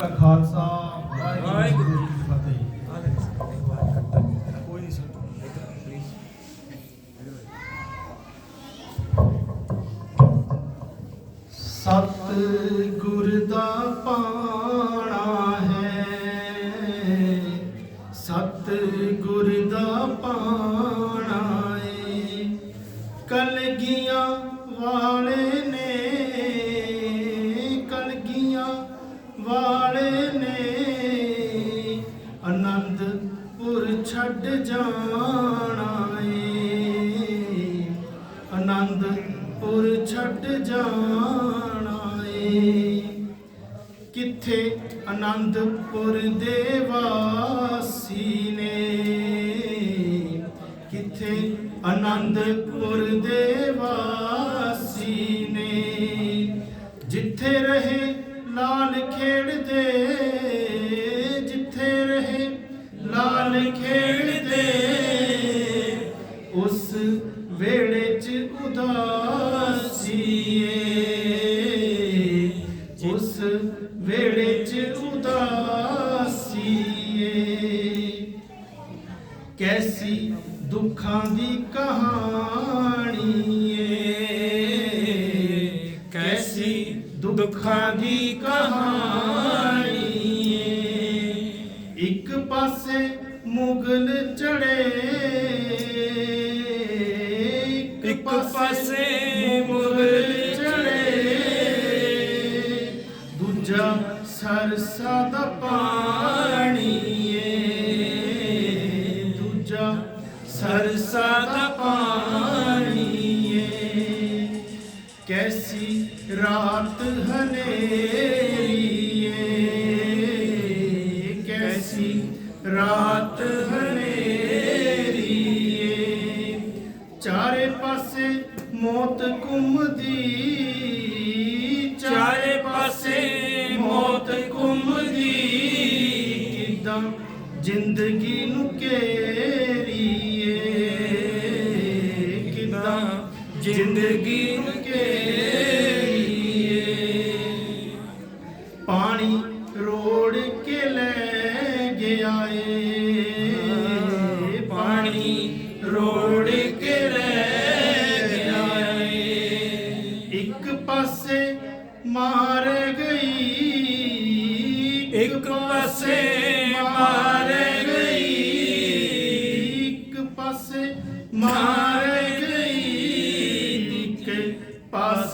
ਕਾ ਖਾਲਸਾ ਵਾਹਿਗੁਰੂ ਜੀ ਕੀ ਫਤਿਹ। ਕੋਈ ਨਹੀਂ ਸੁਣ ਸਤ ਗੁਰ ਦਾ ਪਾਣਾ ਹੈ। ਸਤ ਗੁਰ ਦਾ ਪਾਣਾ ਏ ਕਲਗੀਆਂ ਵਾਲੇ ਜਾਣਾ ਏ ਕਿੱਥੇ ਆਨੰਦਪੁਰ ਦੇ ਵਾਸੀ ਨੇ? ਕਿੱਥੇ ਆਨੰਦਪੁਰ ਦੇ ਵਾਸੀ ਨੇ? ਜਿੱਥੇ ਰਹੇ ਲਾਲ ਖੇਡਦੇ ਵੇੜੇ ਚ ਉਦਾਸੀ ਏ ਕੈਸੀ ਦੁੱਖਾਂ ਦੀ ਕਹਾਣੀ ਏ ਕੈਸੀ ਦੁੱਖਾਂ ਦੀ ਕਹਾਣੀ ਏ ਇੱਕ ਪਾਸੇ ਮੁਗਲ ਚੜੇ ਇੱਕ ਪਾਸੇ ਸਰਸਾ ਦਾ ਪਾਣੀ ਏ। ਦੂਜਾ ਸਰਸਾ ਦਾ ਪਾਣੀ ਏ। ਕੈਸੀ ਰਾਤ ਹਨੇਰੀ ਏ। ਕੈਸੀ ਰਾਤ ਹਨੇਰੀ ਏ। ਚਾਰੇ ਪਾਸੇ ਮੌਤ ਘੁੰਮਦੀ ਕਿਦਾਂ ਜ਼ਿੰਦਗੀ ਨੂੰ ਘੇਰੀਏ। ਕਿਦਾਂ? ਜ਼ਿੰਦਗੀ ਨੂੰ ਘੇਰੀਏ। ਪਾਣੀ ਰੋੜ ਕੇ ਲੈ ਗਿਆ ਏ। ਪਾਣੀ ਰੋੜ ਕੇ ਲੈ ਗਿਆ ਏ। ਇੱਕ ਪਾਸੇ ਮਾਰ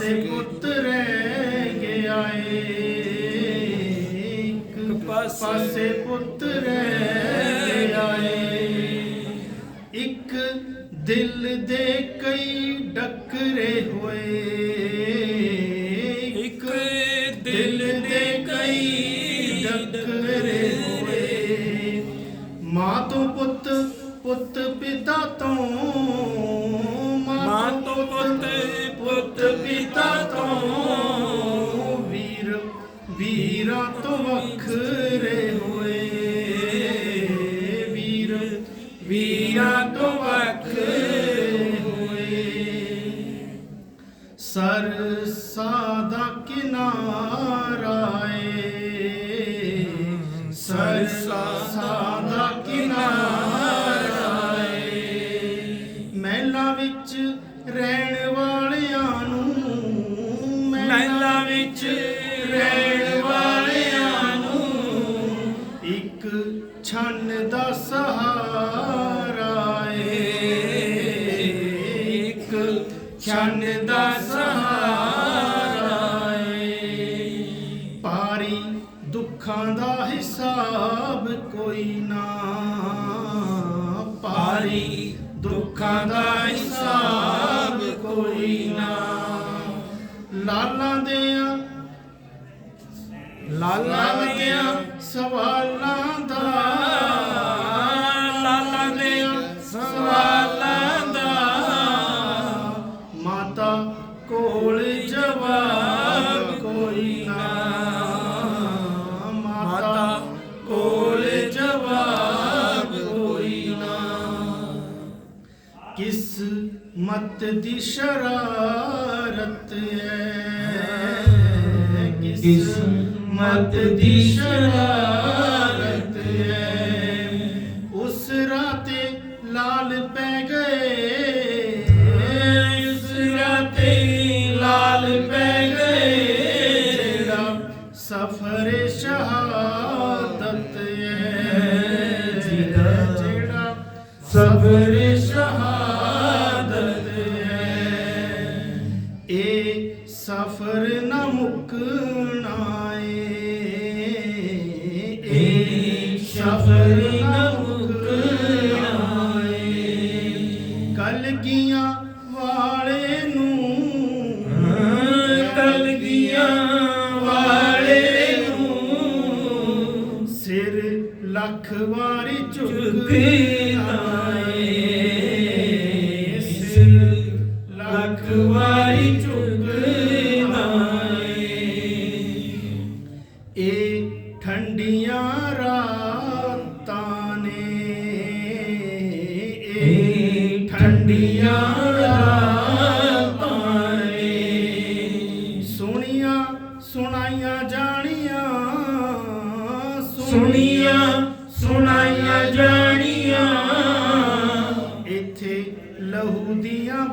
ਪਾਸੇ ਪੁੱਤ ਰਹਿ ਗਿਆ ਏ। ਇੱਕ ਪਾਸੇ ਪੁੱਤ ਰਹਿ ਗਿਆ ਏ। ਇੱਕ ਦਿਲ ਦੇ ਕਈ ਡੱਕਰੇ ਹੋਏ। ਇੱਕ ਦਿਲ ਦੇ ਕਈ ਡੱਕਰੇ ਹੋਏ। ਮਾਂ ਤੋਂ ਪੁੱਤ ਪੁੱਤ ਵੱਖਰੇ ਹੋਏ ਵੀਰ ਵੀਰਾਂ ਤੋਂ ਵੱਖਰੇ ਹੋਏ। ਸਰਸਾ ਦਾ ਕਿਨਾਰਾ ਛੰਨ ਦਾ ਸਹਾਰਾ ਏ। ਪਾਰੀ ਦੁੱਖਾਂ ਦਾ ਹਿਸਾਬ ਕੋਈ ਨਾ। ਪਾਰੀ ਦੁੱਖਾਂ ਦਾ ਹਿਸਾਬ ਕੋਈ ਨਾ। ਲਾਲਾਂ ਦੇ ਲਾਲਾਂ ਦਿਆਂ ਸਵਾਲਾਂ ਮਤ ਦੀ ਸ਼ਰਾਰਤ ਹੈ। ਕਿਸ ਮਤ ਦੀ ਸ਼ਰਾਰਤ ਸਿਰ ਲੱਖ ਵਾਰੀ ਏ ਸਿਰ ਲੱਖ ਵਾਰੀ ਇਹ ਠੰਡੀਆਂ ਰਾਤਾਂ ਨੇ। ਇਹ ਠੰਡੀਆਂ ਸੁਣਾਈਆਂ ਜਾਣੀਆਂ ਸੁਣੀਆਂ ਸੁਣਾਈਆਂ ਜਾਣੀਆਂ। ਇੱਥੇ ਲਹੂ ਦੀਆਂ